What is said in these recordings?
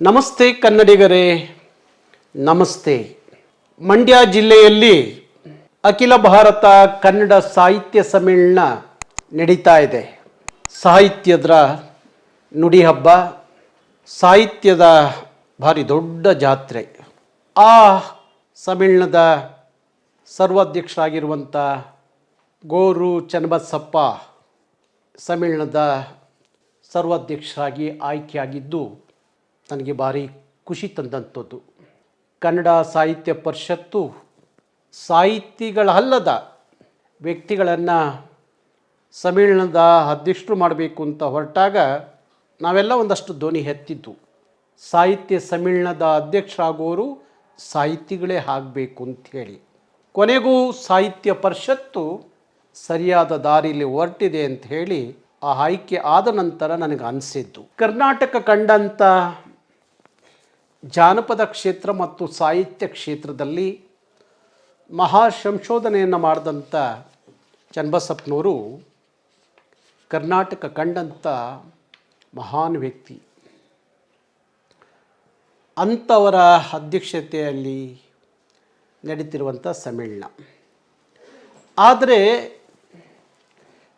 ನಮಸ್ತೆ ಕನ್ನಡಿಗರೇ, ನಮಸ್ತೆ. ಮಂಡ್ಯ ಜಿಲ್ಲೆಯಲ್ಲಿ ಅಖಿಲ ಭಾರತ ಕನ್ನಡ ಸಾಹಿತ್ಯ ಸಮ್ಮೇಳನ ನಡೀತಾ ಇದೆ. ಸಾಹಿತ್ಯದ ನುಡಿ ಹಬ್ಬ, ಸಾಹಿತ್ಯದ ಭಾರಿ ದೊಡ್ಡ ಜಾತ್ರೆ. ಆ ಸಮ್ಮೇಳನದ ಸರ್ವಾಧ್ಯಕ್ಷರಾಗಿರುವಂಥ ಗೋರು ಚನ್ನಬಸಪ್ಪ ಸಮ್ಮೇಳನದ ಸರ್ವಾಧ್ಯಕ್ಷರಾಗಿ ಆಯ್ಕೆಯಾಗಿದ್ದು ನನಗೆ ಭಾರಿ ಖುಷಿ ತಂದಂಥದ್ದು. ಕನ್ನಡ ಸಾಹಿತ್ಯ ಪರಿಷತ್ತು ಸಾಹಿತಿಗಳಲ್ಲದ ವ್ಯಕ್ತಿಗಳನ್ನು ಸಮ್ಮೇಳನದ ಅಧ್ಯಕ್ಷರು ಮಾಡಬೇಕು ಅಂತ ಹೊರಟಾಗ ನಾವೆಲ್ಲ ಒಂದಷ್ಟು ಧ್ವನಿ ಎತ್ತಿದ್ದು. ಸಾಹಿತ್ಯ ಸಮ್ಮೇಳನದ ಅಧ್ಯಕ್ಷರಾಗೋರು ಸಾಹಿತಿಗಳೇ ಆಗಬೇಕು ಅಂಥೇಳಿ. ಕೊನೆಗೂ ಸಾಹಿತ್ಯ ಪರಿಷತ್ತು ಸರಿಯಾದ ದಾರಿಯಲ್ಲಿ ಹೊರಟಿದೆ ಅಂತ ಹೇಳಿ ಆ ಆಯ್ಕೆ ಆದ ನಂತರ ನನಗೆ ಅನಿಸಿದ್ದು. ಕರ್ನಾಟಕ ಕಂಡಂಥ ಜಾನಪದ ಕ್ಷೇತ್ರ ಮತ್ತು ಸಾಹಿತ್ಯ ಕ್ಷೇತ್ರದಲ್ಲಿ ಮಹಾ ಸಂಶೋಧನೆಯನ್ನು ಮಾಡಿದಂಥ ಚನ್ನಬಸಪ್ಪನವರು ಕರ್ನಾಟಕ ಕಂಡಂಥ ಮಹಾನ್ ವ್ಯಕ್ತಿ. ಅಂಥವರ ಅಧ್ಯಕ್ಷತೆಯಲ್ಲಿ ನಡೀತಿರುವಂಥ ಸಮ್ಮೇಳನ. ಆದರೆ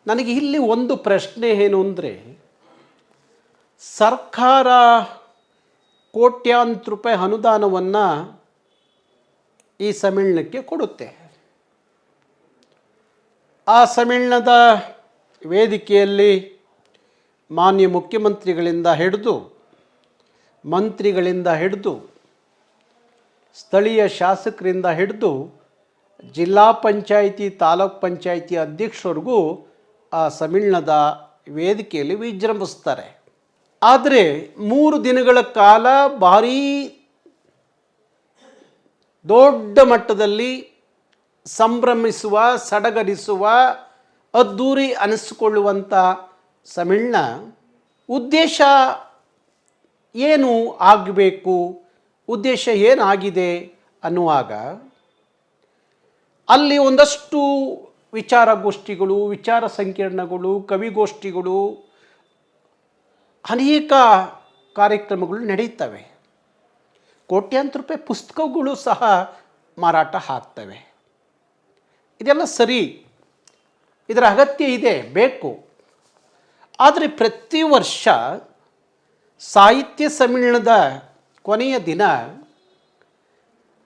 ನನಗೆ ಇಲ್ಲಿ ಒಂದು ಪ್ರಶ್ನೆ ಏನು ಅಂದರೆ ಸರ್ಕಾರ ಕೋಟ್ಯಾಂತರ ರೂಪಾಯಿ ಅನುದಾನವನ್ನು ಈ ಸಮ್ಮೇಳನಕ್ಕೆ ಕೊಡುತ್ತೆ. ಆ ಸಮ್ಮೇಳನದ ವೇದಿಕೆಯಲ್ಲಿ ಮಾನ್ಯ ಮುಖ್ಯಮಂತ್ರಿಗಳಿಂದ ಹಿಡಿದು, ಮಂತ್ರಿಗಳಿಂದ ಹಿಡಿದು, ಸ್ಥಳೀಯ ಶಾಸಕರಿಂದ ಹಿಡಿದು, ಜಿಲ್ಲಾ ಪಂಚಾಯಿತಿ, ತಾಲೂಕ್ ಪಂಚಾಯಿತಿ ಅಧ್ಯಕ್ಷರಿಗೂ ಆ ಸಮ್ಮೇಳನದ ವೇದಿಕೆಯಲ್ಲಿ ವಿಜೃಂಭಿಸ್ತಾರೆ. ಆದರೆ ಮೂರು ದಿನಗಳ ಕಾಲ ಭಾರೀ ದೊಡ್ಡ ಮಟ್ಟದಲ್ಲಿ ಸಂಭ್ರಮಿಸುವ, ಸಡಗರಿಸುವ ಅದ್ದೂರಿ ಅನಿಸಿಕೊಳ್ಳುವಂಥ ಸಮಿಳ್ನ ಉದ್ದೇಶ ಏನು ಆಗಬೇಕು, ಉದ್ದೇಶ ಏನಾಗಿದೆ ಅನ್ನುವಾಗ ಅಲ್ಲಿ ಒಂದಷ್ಟು ವಿಚಾರಗೋಷ್ಠಿಗಳು, ವಿಚಾರ ಸಂಕಿರಣಗಳು, ಕವಿಗೋಷ್ಠಿಗಳು ಅನೇಕ ಕಾರ್ಯಕ್ರಮಗಳು ನಡೀತವೆ ಕೋಟ್ಯಾಂತರ ರೂಪಾಯಿ ಪುಸ್ತಕಗಳು ಸಹ ಮಾರಾಟ ಆಗ್ತವೆ. ಇದೆಲ್ಲ ಸರಿ, ಇದರ ಅಗತ್ಯ ಇದೆ, ಬೇಕು. ಆದರೆ ಪ್ರತಿ ವರ್ಷ ಸಾಹಿತ್ಯ ಸಮ್ಮೇಳನದ ಕೊನೆಯ ದಿನ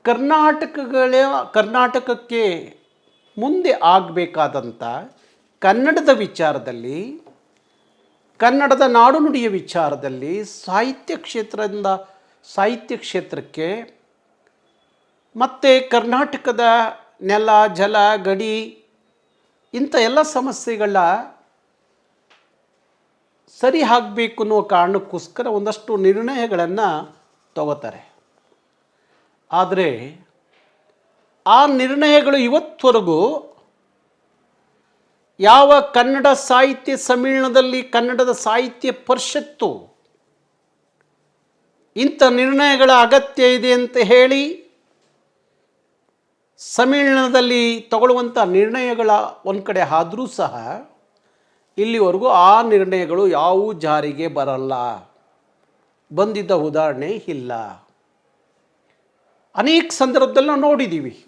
ಕರ್ನಾಟಕಗಳ, ಕರ್ನಾಟಕಕ್ಕೆ ಮುಂದೆ ಆಗಬೇಕಾದಂಥ ಕನ್ನಡದ ವಿಚಾರದಲ್ಲಿ ಕನ್ನಡದ ನಾಡು ನುಡಿಯ ವಿಚಾರದಲ್ಲಿ ಸಾಹಿತ್ಯ ಕ್ಷೇತ್ರದಿಂದ ಸಾಹಿತ್ಯ ಕ್ಷೇತ್ರಕ್ಕೆ ಮತ್ತು ಕರ್ನಾಟಕದ ನೆಲ, ಜಲ, ಗಡಿ ಇಂಥ ಎಲ್ಲ ಸಮಸ್ಯೆಗಳ ಸರಿ ಆಗಬೇಕು ಅನ್ನೋ ಕಾರಣಕ್ಕೋಸ್ಕರ ಒಂದಷ್ಟು ನಿರ್ಣಯಗಳನ್ನು ತಗೋತಾರೆ. ಆದರೆ ಆ ನಿರ್ಣಯಗಳು ಇವತ್ತವರೆಗೂ ಯಾವ ಕನ್ನಡ ಸಾಹಿತ್ಯ ಸಮ್ಮೇಳನದಲ್ಲಿ ಕನ್ನಡದ ಸಾಹಿತ್ಯ ಪರಿಷತ್ತು? ಇಂಥ ನಿರ್ಣಯಗಳ ಅಗತ್ಯ ಇದೆ ಅಂತ ಹೇಳಿ ಸಮ್ಮೇಳನದಲ್ಲಿ ತಗೊಳ್ಳುವಂಥ ನಿರ್ಣಯಗಳ ಒಂದು ಕಡೆ ಆದರೂ ಸಹ ಇಲ್ಲಿವರೆಗೂ ಆ ನಿರ್ಣಯಗಳು ಯಾವೂ ಜಾರಿಗೆ ಬರಲ್ಲ. ಬಂದಿದ್ದ ಉದಾಹರಣೆ ಇಲ್ಲ. ಅನೇಕ ಸಂದರ್ಭದಲ್ಲಿ ನಾವು ನೋಡಿದ್ದೀವಿ.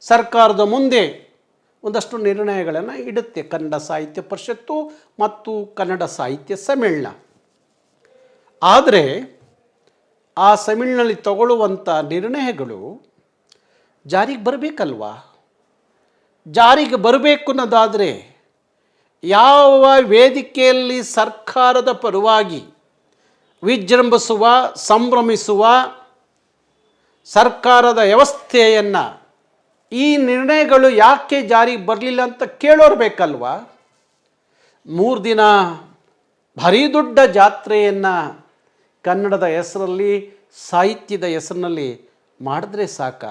ಸರ್ಕಾರದ ಮುಂದೆ ಒಂದಷ್ಟು ನಿರ್ಣಯಗಳನ್ನು ಇಡುತ್ತೆ. ಕನ್ನಡ ಸಾಹಿತ್ಯ ಪರಿಷತ್ತು ಮತ್ತು ಕನ್ನಡ ಸಾಹಿತ್ಯ ಸಮ್ಮೇಳನ. ಆದರೆ ಆ ಸಮ್ಮೇಳನದಲ್ಲಿ ತಗೊಳ್ಳುವಂಥ ನಿರ್ಣಯಗಳು ಜಾರಿಗೆ ಬರಬೇಕಲ್ವಾ? ಜಾರಿಗೆ ಬರಬೇಕು ಅನ್ನೋದಾದರೆ ಯಾವ ವೇದಿಕೆಯಲ್ಲಿ ಸರ್ಕಾರದ ಪರವಾಗಿ ವಿಜೃಂಭಿಸುವ, ಸಂಭ್ರಮಿಸುವ ಸರ್ಕಾರದ ವ್ಯವಸ್ಥೆಯನ್ನು ಈ ನಿರ್ಣಯಗಳು ಯಾಕೆ ಜಾರಿಗೆ ಬರಲಿಲ್ಲ ಅಂತ ಕೇಳೋರು ಬೇಕಲ್ವಾ? ಮೂರು ದಿನ ಭಾರಿ ದೊಡ್ಡ ಜಾತ್ರೆಯನ್ನು ಕನ್ನಡದ ಹೆಸರಲ್ಲಿ, ಸಾಹಿತ್ಯದ ಹೆಸರಿನಲ್ಲಿ ಮಾಡಿದ್ರೆ ಸಾಕ.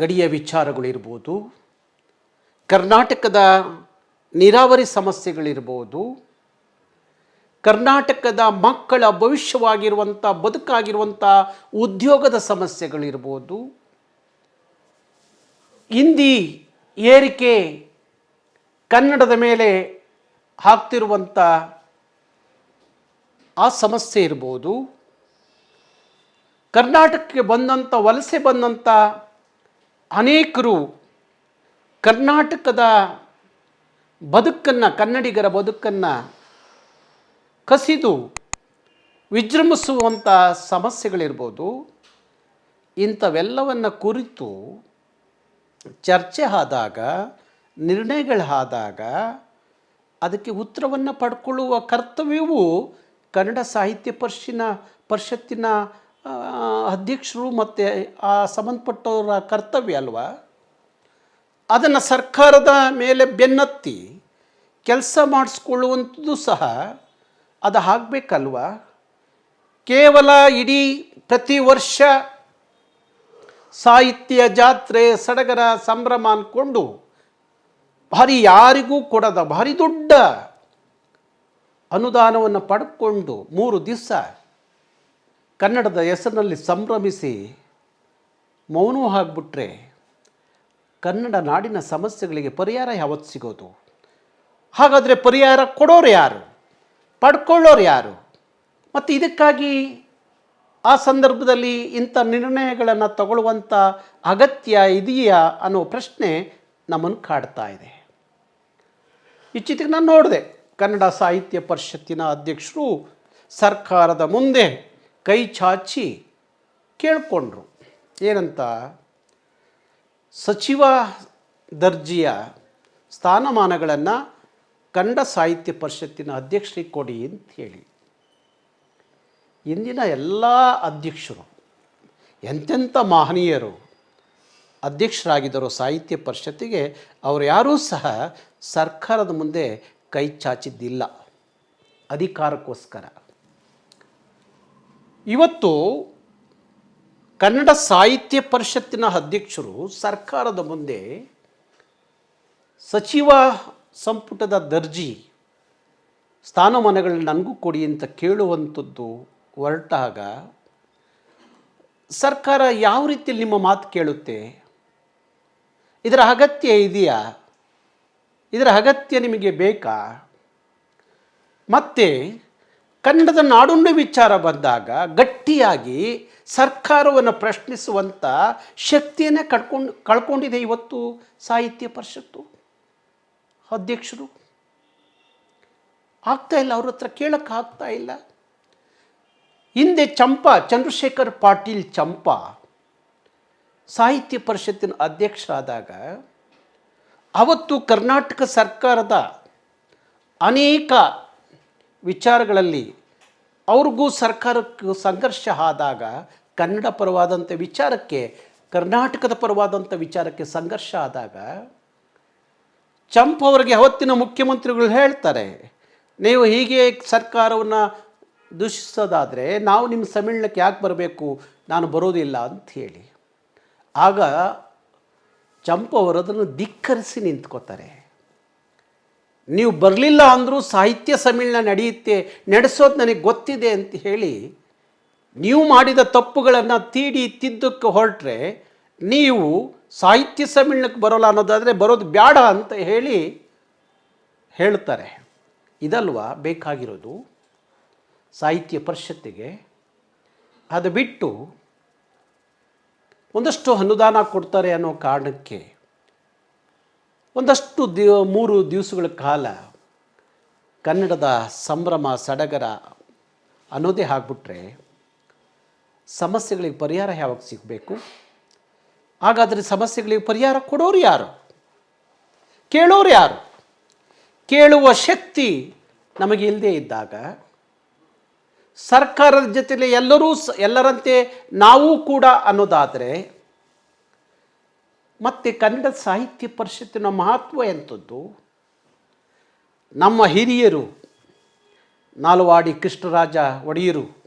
ಗಡಿಯ ವಿಚಾರಗಳಿರ್ಬೋದು, ಕರ್ನಾಟಕದ ನೀರಾವರಿ ಸಮಸ್ಯೆಗಳಿರ್ಬೋದು, ಕರ್ನಾಟಕದ ಮಕ್ಕಳ ಭವಿಷ್ಯವಾಗಿರುವಂಥ ಬದುಕಾಗಿರುವಂಥ ಉದ್ಯೋಗದ ಸಮಸ್ಯೆಗಳಿರ್ಬೋದು ಹಿಂದಿ ಏರಿಕೆ ಕನ್ನಡದ ಮೇಲೆ ಹಾಕ್ತಿರುವಂಥ ಆ ಸಮಸ್ಯೆ ಇರ್ಬೋದು. ಕರ್ನಾಟಕಕ್ಕೆ ಬಂದಂಥ ವಲಸೆ ಬಂದಂಥ ಅನೇಕರು ಕರ್ನಾಟಕದ ಬದುಕನ್ನು, ಕನ್ನಡಿಗರ ಬದುಕನ್ನು ಕಸಿದು ವಿಜೃಂಭಿಸುವಂಥ ಸಮಸ್ಯೆಗಳಿರ್ಬೋದು. ಇಂಥವೆಲ್ಲವನ್ನು ಕುರಿತು ಚರ್ಚೆ ಆದಾಗ ನಿರ್ಣಯಗಳಾದಾಗ ಅದಕ್ಕೆ ಉತ್ತರವನ್ನು ಪಡ್ಕೊಳ್ಳುವ ಕರ್ತವ್ಯವು ಕನ್ನಡ ಸಾಹಿತ್ಯ ಪರಿಷಿನ ಪರಿಷತ್ತಿನ ಅಧ್ಯಕ್ಷರು ಮತ್ತು ಆ ಸಂಬಂಧಪಟ್ಟವರ ಕರ್ತವ್ಯ ಅಲ್ವಾ? ಅದನ್ನು ಸರ್ಕಾರದ ಮೇಲೆ ಬೆನ್ನತ್ತಿ ಕೆಲಸ ಮಾಡಿಸ್ಕೊಳ್ಳುವಂಥದ್ದು ಸಹ ಅದು ಆಗಬೇಕಲ್ವ? ಕೇವಲ ಇಡೀ ಪ್ರತಿ ವರ್ಷ ಸಾಹಿತ್ಯ ಜಾತ್ರೆ ಸಡಗರ ಸಂಭ್ರಮ ಅಂದ್ಕೊಂಡು ಭಾರಿ ಯಾರಿಗೂ ಕೊಡದ ಭಾರಿ ದೊಡ್ಡ ಅನುದಾನವನ್ನು ಪಡ್ಕೊಂಡು ಮೂರು ದಿವಸ ಕನ್ನಡದ ಹೆಸರಿನಲ್ಲಿ ಸಂಭ್ರಮಿಸಿ ಮೌನವಾಗಿಬಿಟ್ರೆ ಕನ್ನಡ ನಾಡಿನ ಸಮಸ್ಯೆಗಳಿಗೆ ಪರಿಹಾರ ಯಾವತ್ತು ಸಿಗೋದು? ಹಾಗಾದರೆ ಪರಿಹಾರ ಕೊಡೋರು ಯಾರು? ಪಡ್ಕೊಳ್ಳೋರು ಯಾರು? ಮತ್ತು ಇದಕ್ಕಾಗಿ ಆ ಸಂದರ್ಭದಲ್ಲಿ ಇಂಥ ನಿರ್ಣಯಗಳನ್ನು ತಗೊಳ್ಳುವಂಥ ಅಗತ್ಯ ಇದೆಯಾ ಅನ್ನೋ ಪ್ರಶ್ನೆ ನಮ್ಮನ್ನು ಕಾಡ್ತಾ ಇದೆ. ಇಚ್ಚಿತಿಗೆ ನಾನು ನೋಡಿದೆ, ಕನ್ನಡ ಸಾಹಿತ್ಯ ಪರಿಷತ್ತಿನ ಅಧ್ಯಕ್ಷರು ಸರ್ಕಾರದ ಮುಂದೆ ಕೈ ಚಾಚಿ ಕೇಳಿಕೊಂಡ್ರು. ಏನಂತ? ಸಚಿವ ದರ್ಜೆಯ ಸ್ಥಾನಮಾನಗಳನ್ನು ಕನ್ನಡ ಸಾಹಿತ್ಯ ಪರಿಷತ್ತಿನ ಅಧ್ಯಕ್ಷರಿಗೆ ಕೊಡಿ ಅಂತ ಹೇಳಿ. ಇಂದಿನ ಎಲ್ಲ ಅಧ್ಯಕ್ಷರು, ಎಂತೆಂಥ ಮಹನೀಯರು ಅಧ್ಯಕ್ಷರಾಗಿದ್ದರು ಸಾಹಿತ್ಯ ಪರಿಷತ್ತಿಗೆ ಅವರು ಯಾರೂ ಸಹ ಸರ್ಕಾರದ ಮುಂದೆ ಕೈ ಚಾಚಿದ್ದಿಲ್ಲ. ಅಧಿಕಾರಕ್ಕೋಸ್ಕರ. ಇವತ್ತು ಕನ್ನಡ ಸಾಹಿತ್ಯ ಪರಿಷತ್ತಿನ ಅಧ್ಯಕ್ಷರು ಸರ್ಕಾರದ ಮುಂದೆ ಸಚಿವ ಸಂಪುಟದ ದರ್ಜಿ, ಸ್ಥಾನಮಾನಗಳನ್ನ ನನಗೂ ಕೊಡಿ ಅಂತ ಕೇಳುವಂಥದ್ದು ಹೊರಟಾಗ ಸರ್ಕಾರ ಯಾವ ರೀತಿಯಲ್ಲಿ ನಿಮ್ಮ ಮಾತು ಕೇಳುತ್ತೆ? ಇದರ ಅಗತ್ಯ ಇದೆಯಾ? ಇದರ ಅಗತ್ಯ ನಿಮಗೆ ಬೇಕಾ? ಮತ್ತು ಕನ್ನಡದ ನಾಡುಣ್ಣ ವಿಚಾರ ಬಂದಾಗ ಗಟ್ಟಿಯಾಗಿ ಸರ್ಕಾರವನ್ನು ಪ್ರಶ್ನಿಸುವಂಥ ಶಕ್ತಿಯನ್ನೇ ಕಳ್ಕೊಂಡು, ಕಳ್ಕೊಂಡಿದೆ ಇವತ್ತು ಸಾಹಿತ್ಯ ಪರಿಷತ್ತು ಅಧ್ಯಕ್ಷರು. ಆಗ್ತಾ ಇಲ್ಲ, ಅವ್ರ ಹತ್ರ ಕೇಳೋಕ್ಕಾಗ್ತಾ ಇಲ್ಲ. ಹಿಂದೆ ಚಂಪಾ, ಚಂದ್ರಶೇಖರ್ ಪಾಟೀಲ್ ಚಂಪಾ ಸಾಹಿತ್ಯ ಪರಿಷತ್ತಿನ ಅಧ್ಯಕ್ಷರಾದಾಗ ಅವತ್ತು ಕರ್ನಾಟಕ ಸರ್ಕಾರದ ಅನೇಕ ವಿಚಾರಗಳಲ್ಲಿ ಅವ್ರಿಗೂ ಸರ್ಕಾರಕ್ಕೂ ಸಂಘರ್ಷ ಆದಾಗ ಕನ್ನಡ ಪರವಾದಂಥ ವಿಚಾರಕ್ಕೆ, ಕರ್ನಾಟಕದ ಪರವಾದಂಥ ವಿಚಾರಕ್ಕೆ ಸಂಘರ್ಷ ಆದಾಗ ಚಂಪ್ ಅವರಿಗೆ ಅವತ್ತಿನ ಮುಖ್ಯಮಂತ್ರಿಗಳು ಹೇಳ್ತಾರೆ, ನೀವು ಹೀಗೆ ಸರ್ಕಾರವನ್ನು ದೂಷಿಸೋದಾದರೆ ನಾವು ನಿಮ್ಮ ಸಮ್ಮೇಳನಕ್ಕೆ ಯಾಕೆ ಬರಬೇಕು? ನಾನು ಬರೋದಿಲ್ಲ ಅಂತ ಹೇಳಿ. ಆಗ ಚಂಪು ಅವರು ಅದನ್ನು ಧಿಕ್ಕರಿಸಿ ನಿಂತ್ಕೋತಾರೆ ನೀವು ಬರಲಿಲ್ಲ ಅಂದರೂ ಸಾಹಿತ್ಯ ಸಮ್ಮೇಳನ ನಡೆಯುತ್ತೆ, ನಡೆಸೋದು ನನಗೆ ಗೊತ್ತಿದೆ ಅಂತ ಹೇಳಿ ನೀವು ಮಾಡಿದ ತಪ್ಪುಗಳನ್ನು ತೀಡಿ ತಿದ್ದಕ್ಕೆ ಹೊರಟ್ರೆ ನೀವು ಸಾಹಿತ್ಯ ಸಮ್ಮೇಳನಕ್ಕೆ ಬರೋಲ್ಲ ಅನ್ನೋದಾದರೆ ಬರೋದು ಬೇಡ ಅಂತ ಹೇಳಿ ಹೇಳ್ತಾರೆ. ಇದಲ್ವಾ ಬೇಕಾಗಿರೋದು? ಸಾಹಿತ್ಯ ಪರಿಷತ್ತಿಗೆ ಅದು ಬಿಟ್ಟು ಒಂದಷ್ಟು ಅನುದಾನ ಕೊಡ್ತಾರೆ ಅನ್ನೋ ಕಾರಣಕ್ಕೆ ಒಂದಷ್ಟು ದಿ ಮೂರು ದಿವಸಗಳ ಕಾಲ ಕನ್ನಡದ ಸಂಭ್ರಮ, ಸಡಗರ ಅನ್ನೋದೇ ಆಗ್ಬಿಟ್ರೆ ಸಮಸ್ಯೆಗಳಿಗೆ ಪರಿಹಾರ ಯಾವಾಗ ಸಿಗಬೇಕು? ಹಾಗಾದರೆ ಸಮಸ್ಯೆಗಳಿಗೆ ಪರಿಹಾರ ಕೊಡೋರು ಯಾರು? ಕೇಳೋರು ಯಾರು? ಕೇಳುವ ಶಕ್ತಿ ನಮಗೆ ಇಲ್ಲದೇ ಇದ್ದಾಗ ಸರ್ಕಾರದ ಜೊತೆಯಲ್ಲಿ ಎಲ್ಲರೂ ಎಲ್ಲರಂತೆ ನಾವು ಕೂಡ ಅನ್ನೋದಾದರೆ, ಮತ್ತು ಕನ್ನಡ ಸಾಹಿತ್ಯ ಪರಿಷತ್ತಿನ ಮಹತ್ವ ಎಂಥದ್ದು? ನಮ್ಮ ಹಿರಿಯರು, ನಾಲ್ವಾಡಿ ಕೃಷ್ಣರಾಜ ಒಡೆಯರು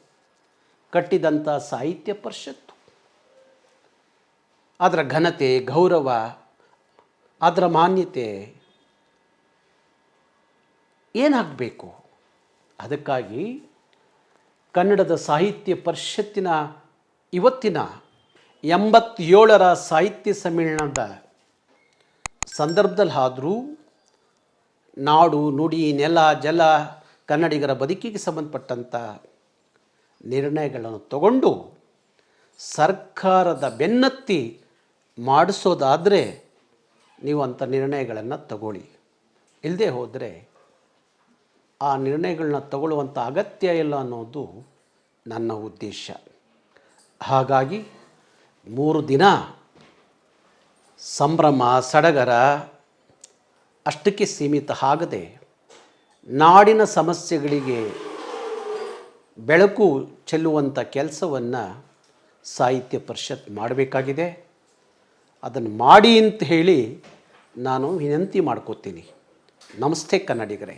ಕಟ್ಟಿದಂಥ ಸಾಹಿತ್ಯ ಪರಿಷತ್ತು. ಅದರ ಘನತೆ, ಗೌರವ, ಅದರ ಮಾನ್ಯತೆ ಏನಾಗಬೇಕು? ಅದಕ್ಕಾಗಿ ಕನ್ನಡದ ಸಾಹಿತ್ಯ ಪರಿಷತ್ತಿನ ಇವತ್ತಿನ ಎಂಬತ್ತೇಳರ ಸಾಹಿತ್ಯ ಸಮ್ಮೇಳನದ ಸಂದರ್ಭದಲ್ಲಿ ಆದರೂ ನಾಡು, ನುಡಿ, ನೆಲ, ಜಲ, ಕನ್ನಡಿಗರ ಬದುಕಿಗೆ ಸಂಬಂಧಪಟ್ಟಂಥ ನಿರ್ಣಯಗಳನ್ನು ತಗೊಂಡು ಸರ್ಕಾರದ ಬೆನ್ನತ್ತಿ ಮಾಡಿಸೋದಾದರೆ ನೀವು ಅಂಥ ನಿರ್ಣಯಗಳನ್ನು ತಗೊಳ್ಳಿ. ಇಲ್ಲದೆ ಹೋದರೆ ಆ ನಿರ್ಣಯಗಳನ್ನ ತಗೊಳ್ಳುವಂಥ ಅಗತ್ಯ ಇಲ್ಲ ಅನ್ನೋದು ನನ್ನ ಉದ್ದೇಶ. ಹಾಗಾಗಿ ಮೂರು ದಿನ ಸಂಭ್ರಮ, ಸಡಗರ ಅಷ್ಟಕ್ಕೆ ಸೀಮಿತ ಆಗದೆ ನಾಡಿನ ಸಮಸ್ಯೆಗಳಿಗೆ ಬೆಳಕು ಚೆಲ್ಲುವಂಥ ಕೆಲಸವನ್ನು ಸಾಹಿತ್ಯ ಪರಿಷತ್ ಮಾಡಬೇಕಾಗಿದೆ. ಅದನ್ನು ಮಾಡಿ ಅಂತ ಹೇಳಿ ನಾನು ವಿನಂತಿ ಮಾಡ್ಕೋತೀನಿ. ನಮಸ್ತೆ ಕನ್ನಡಿಗರೇ.